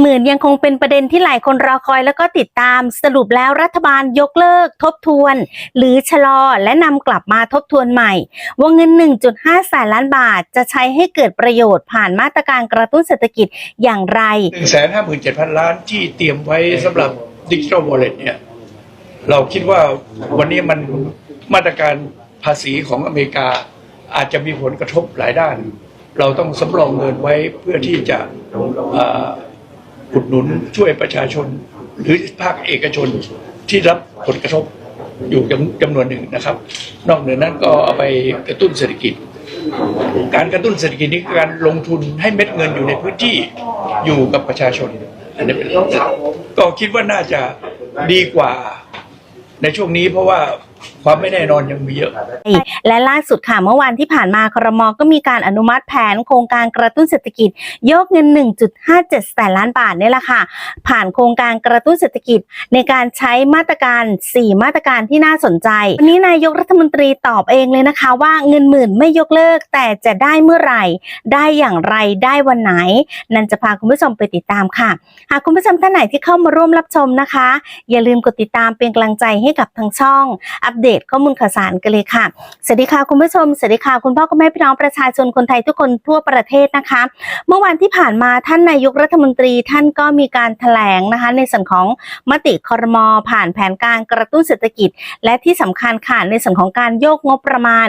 หมื่นยังคงเป็นประเด็นที่หลายคนรอคอยแล้วก็ติดตามสรุปแล้วรัฐบาลยกเลิก ทบทวน หรือชะลอและนำกลับมาทบทวนใหม่ว่าเงิน 1.5แสนล้านบาทจะใช้ให้เกิดประโยชน์ผ่านมาตรการกระตุ้นเศรษฐกิจอย่างไรหนึ่งแสนห้าหมื่นเจ็ดพันล้านที่เตรียมไว้สำหรับดิจิทัลวอลเล็ตเนี่ย เราคิดว่าวันนี้มันมาตรการภาษีของอเมริกาอาจจะมีผลกระทบหลายด้าน เราต้องสำรองเงินไว้เพื่อที่จะ อุดหนุนช่วยประชาชน หรือภาคเอกชนที่รับผลกระทบอยู่จำจำนวนหนึ่งนะครับ นอกเหนือนั้นก็เอาไปกระตุ้นเศรษฐกิจ การกระตุ้นเศรษฐกิจนี้คือการลงทุนให้เม็ดเงินอยู่ในพื้นที่อยู่กับประชาชนอันนี้เป็นก็คิดว่าน่าจะดีกว่าในช่วงนี้เพราะว่า ความไม่แน่นอนยังมีเยอะ และล่าสุดค่ะเมื่อวานที่ผ่านมาครมก็มีการอนุมัติแผนโครงการกระตุ้นเศรษฐกิจ ยกเงิน 1.57แสนล้านบาทนี่แหละค่ะ ผ่านโครงการกระตุ้นเศรษฐกิจในการใช้มาตรการ 4 มาตรการที่น่าสนใจ วันนี้นายกรัฐมนตรีตอบเองเลยนะคะ ว่าเงินหมื่นไม่ยกเลิก แต่จะได้เมื่อไหร่ ได้อย่างไรได้วันไหน นันจะพาคุณผู้ชมไปติดตามค่ะ หากคุณผู้ชมท่านไหนที่เข้ามาร่วมรับชมนะคะ อย่าลืมกดติดตามเป็นกำลังใจให้กับทางช่อง อัปเดตข้อมูลข่าวสารกันเลยค่ะสวัสดีค่ะคุณผู้ชมสวัสดีค่ะคุณพ่อคุณแม่พี่น้องประชาชนคนไทยทุกคนทั่วประเทศนะคะ เมื่อวันที่ผ่านมาท่านนายกรัฐมนตรีท่านก็มีการแถลงนะคะ ในส่วนของมติคอรมอผ่านแผนการกระตุ้นเศรษฐกิจ และที่สำคัญค่ะในส่วนของการโยกงบประมาณ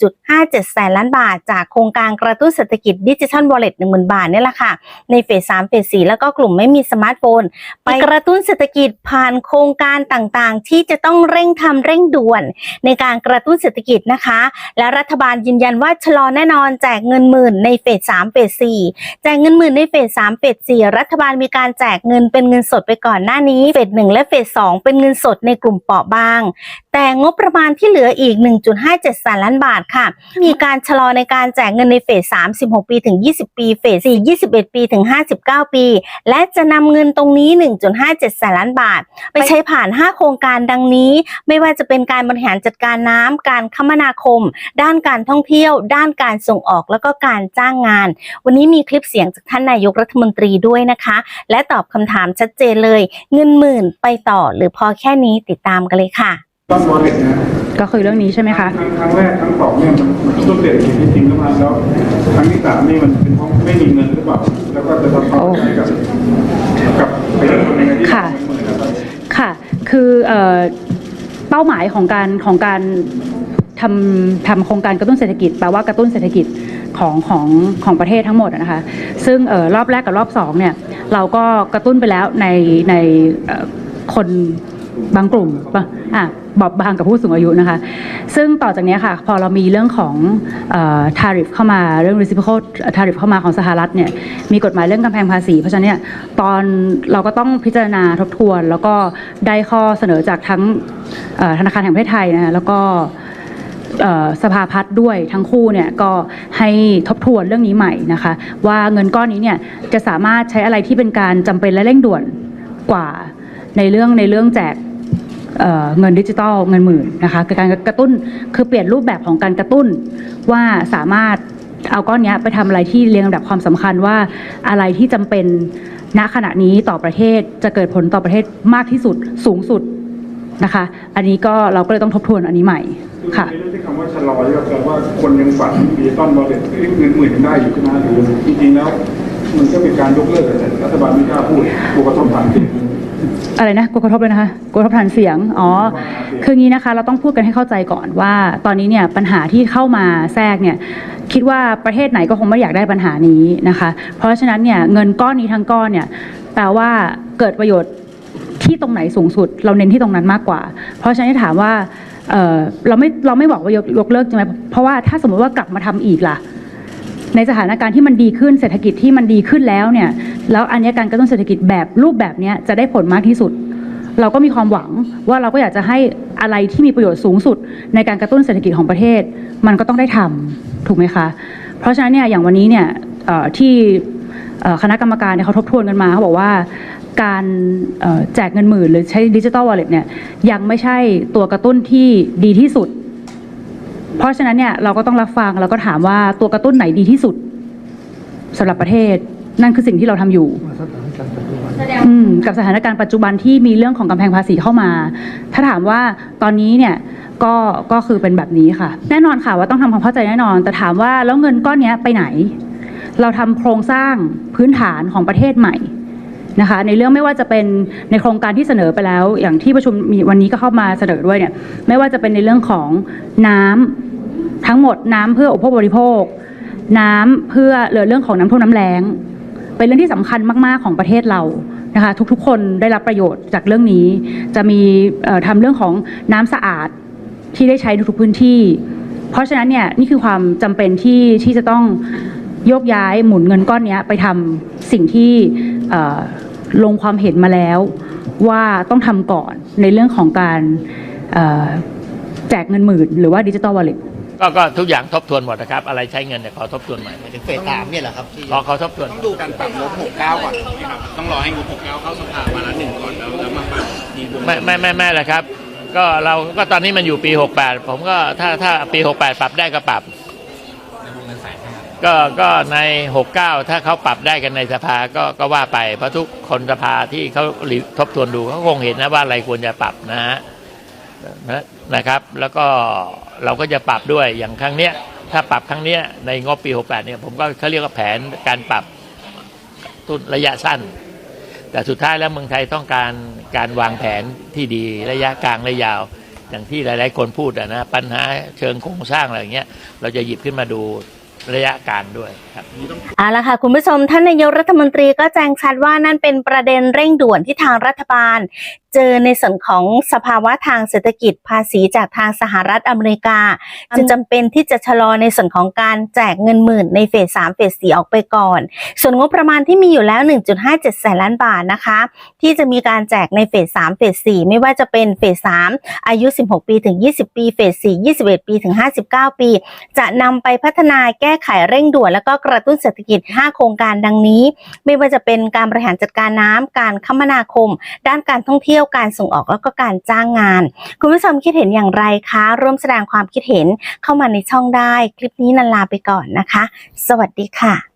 1.57 แสนล้านบาท จากโครงการกระตุ้นเศรษฐกิจดิจิทัลวอลเล็ต10,000บาทนี่แหละค่ะในเฟส3เฟส4แล้วก็กลุ่มไม่มีสมาร์ทโฟน ไปกระตุ้นเศรษฐกิจผ่านโครงการต่างๆ ที่จะต้องเร่งทำเร่งด่วน ในการกระตุ้นเศรษฐกิจนะคะ และรัฐบาลยืนยันว่าชะลอแน่นอนแจกเงินหมื่นในเฟส3เฟส4แจกเงินหมื่นในเฟส3เฟส4รัฐบาลมีการแจกเงินเป็นเงินสดไปก่อนหน้านี้เฟส1และเฟส2เป็นเงินสดในกลุ่มเปราะบาง แต่งบประมาณที่เหลืออีก 1.57แสนล้านบาทค่ะ มีการชะลอในการแจกเงินในเฟส3 16 ปีถึง 20 ปีเฟส4 21 ปีถึง 59 ปี และจะนำเงินตรงนี้ 1.57แสนล้านบาท ไปใช้ผ่าน 5 โครงการดังนี้ ไม่ว่าจะเป็นการบริหารจัดการน้ำการคมนาคม ด้านการท่องเที่ยว ด้านการส่งออกแล้วก็การจ้างงาน วันนี้มีคลิปเสียงจากท่านนายกรัฐมนตรีด้วยนะคะ และตอบคำถามชัดเจนเลย เงินหมื่นไปต่อหรือพอแค่นี้ติดตามกันเลยค่ะต้นวอลเล็ตนะก็คือเรื่องนี้ใช่ไหมคะครั้งครั้งแรกครั้งสองเนี่ยมันมันต้นเศรษฐกิจจริงๆแล้วมาแล้วครั้งที่สามนี่มันเป็นเพราะไม่มีเงินหรือเปล่าแล้วก็จะสะท้อนให้กับกับประชาชนยังไงที่ค่ะสองหมื่นนะครับค่ะ คือเอ่อ เป้าหมายของการของการทำทำโครงการกระตุ้นเศรษฐกิจแปลว่ากระตุ้นเศรษฐกิจของของของประเทศทั้งหมดนะคะซึ่งออรอบแรกกับรอบสองเนี่ยเราก็กระตุ้นไปแล้วในในออคนบางกลุ่มปะอะ บอบบางกับผู้สูงอายุนะคะ ซึ่งต่อจากนี้ค่ะ พอเรามีเรื่องของทาริฟเข้ามาเรื่อง reciprocal tariff เข้ามาของสหรัฐเนี่ยมีกฎหมายเรื่องกำแพงภาษี เพราะฉะนั้นเนี่ยตอนเราก็ต้องพิจารณาทบทวน แล้วก็ได้ข้อเสนอจากทั้งธนาคารแห่งประเทศไทยนะแล้วก็สภาพัฒน์ด้วยทั้งคู่เนี่ยก็ให้ทบทวนเรื่องนี้ใหม่นะคะ ว่าเงินก้อนนี้เนี่ยจะสามารถใช้อะไรที่เป็นการจำเป็นและเร่งด่วนกว่าในเรื่องในเรื่องแจก เอ่อเงินดิจิตอลเงินหมื่นนะคะคือการกระตุ้นคือเปลี่ยนรูปแบบของการกระตุ้นว่าสามารถเอาก้อนเนี้ยไปทำอะไรที่เรียงลำดับความสำคัญว่าอะไรที่จำเป็นณขณะนี้ต่อประเทศจะเกิดผลต่อประเทศมากที่สุดสูงสุดนะคะ อันนี้ก็เราก็เลยต้องทบทวนอันนี้ใหม่ค่ะในเรื่องที่คำว่าชะลอที่ก็แปลว่าคนยังฝันดิจิตอลวอลเล็ตเงินหมื่นยังได้อยู่ใช่ไหมหรือจริงๆแล้ว มันก็เป็นการยกเลิกแต่รัฐบาลไม่กล้าพูดกลัวกระทบฐานเสียง อะไรนะกลัวกระทบเลยนะคะกลัวกระทบฐานเสียงอ๋อคืองี้นะคะ เราต้องพูดกันให้เข้าใจก่อนว่า ตอนนี้เนี่ยปัญหาที่เข้ามาแทรกเนี่ยคิดว่าประเทศไหนก็คงไม่อยากได้ปัญหานี้นะคะ เพราะฉะนั้นเนี่ยเงินก้อนนี้ทั้งก้อนเนี่ยแปลว่าเกิดประโยชน์ที่ตรงไหนสูงสุด เราเน้นที่ตรงนั้นมากกว่า เพราะฉะนั้นถามว่าเเราไม่เราไม่บอกว่ายกยกเลิกใช่ไหมเพราะว่าถ้าสมมติว่ากลับมาทำอีกล่ะ ในสถานการณ์ที่มันดีขึ้นเศรษฐกิจที่มันดีขึ้นแล้วเนี่ยแล้วอันนี้การกระตุ้นเศรษฐกิจแบบรูปแบบนี้จะได้ผลมากที่สุด เราก็มีความหวังว่าเราก็อยากจะให้อะไรที่มีประโยชน์สูงสุด ในการกระตุ้นเศรษฐกิจของประเทศ มันก็ต้องได้ทำถูกไหมคะ เพราะฉะนั้นเนี่ยอย่างวันนี้เนี่ยที่คณะกรรมการเนี่ยเขาทบทวนกันมาเขาบอกว่าการแจกเงินหมื่นหรือใช้ดิจิ t a ลวอลเล็ตเนี่ยยังไม่ใช่ตัวกระตุ้นที่ดีที่สุด เพราะฉะนั้นเนี่ยเราก็ต้องรับฟังแล้วก็ถามว่าตัวกระตุ้นไหนดีที่สุดสำหรับประเทศ นั่นคือสิ่งที่เราทำอยู่อืมกับสถานการณ์ปัจจุบันที่มีเรื่องของกำแพงภาษีเข้ามา ถ้าถามว่าตอนนี้เนี่ยก็ก็คือเป็นแบบนี้ค่ะ แน่นอนค่ะว่าต้องทำความเข้าใจแน่นอน แต่ถามว่าแล้วเงินก้อนเนี้ยไปไหน เราทำโครงสร้างพื้นฐานของประเทศใหม่ นะคะในเรื่องไม่ว่าจะเป็นในโครงการที่เสนอไปแล้ว อย่างที่ประชุมมีวันนี้ก็เข้ามาเสนอด้วยเนี่ยไม่ว่าจะเป็นในเรื่องของน้ำทั้งหมดน้ำเพื่ออุปโภคบริโภค น้ำเพื่อเหลือเรื่องของน้ำท่วมน้ำแล้ง เป็นเรื่องที่สำคัญมากๆของประเทศเรานะคะทุกๆ คนได้รับประโยชน์จากเรื่องนี้ จะมีเอ่อทำเรื่องของน้ำสะอาดที่ได้ใช้ในทุกพื้นที่ เพราะฉะนั้นเนี่ยนี่คือความจำเป็นที่ที่จะต้องโยกย้ายหมุนเงินก้อนนี้ไปทำสิ่งที่ ลงความเห็นมาแล้วว่าต้องทำก่อนในเรื่องของการเอ่อแจกเงินหมื่น หรือว่าดิจิ t a ลวอลเล็ตก็ก็ทุกอย่างทบทวนหมดนะครับ อะไรใช้เงินเนี่ยขอทบทวนใหม่ถึงเฟสสามเนี่ยเหรอครับที่ขอขอทบทวนต้องดูการปรับงบ69ก่อนถูกไหมครับต้องรอให้งบ69เข้าสภาวันละหนึ่งก่อนแล้วแล้วมาปรับทีวงไม่ไม่ไม่ไม่ละครับ ก็เราก็ตอนนี้มันอยู่ปี 68 ผมก็ถ้าถ้าปี 68 ปรับได้ก็ปรับ ก็ก็ใน 69 ถ้าเขาปรับได้กันในสภาก็ก็ว่าไป เพราะทุกคนสภาที่เขาทบทวนดูเขาคงเห็นนะว่าอะไรควรจะปรับนะฮะนะนะครับ แล้วก็เราก็จะปรับด้วยอย่างครั้งเนี้ย ถ้าปรับครั้งเนี้ยในงบปี 68 เนี่ยผมก็เขาเรียกว่าแผนการปรับทุนระยะสั้น แต่สุดท้ายแล้วเมืองไทยต้องการการวางแผนที่ดีระยะกลางระยะยาวอย่างที่หลาย ๆ คนพูดอะนะปัญหาเชิงโครงสร้างอะไรอย่างเงี้ยเราจะหยิบขึ้นมาดู ระยะกางด้วยครับเอาละค่ะคุณผู้ชมท่านนายกรัฐมนตรีก็แจ้งชัดว่านั่นเป็นประเด็นเร่งด่วนที่ทางรัฐบาล เจอในส่วนของสภาวะทางเศรษฐกิจภาษีจากทางสหรัฐอเมริกา จึงจำเป็นที่จะชะลอในส่วนของการแจกเงินหมื่นในเฟส3เฟส4ออกไปก่อน ส่วนงบประมาณที่มีอยู่แล้ว 1.57แสนล้านบาทนะคะ ที่จะมีการแจกในเฟส3เฟส4ไม่ว่าจะเป็นเฟส3อายุ 16 ปีถึง 20 ปีเฟส4 21 ปีถึง 59 ปี จะนำไปพัฒนาแก้ก้ไขเร่งด่วนแล้วก็กระตุ้นเศรษฐกิจ 5 โครงการดังนี้ ไม่ว่าจะเป็นการบริหารจัดการน้ำการคมนาคม ด้านการท่องเที่ยวการส่งออกแล้วก็การจ้างงาน คุณผู้ชมคิดเห็นอย่างไรคะ ร่วมแสดงความคิดเห็นเข้ามาในช่องได้ คลิปนี้นันลาไปก่อนนะคะ สวัสดีค่ะ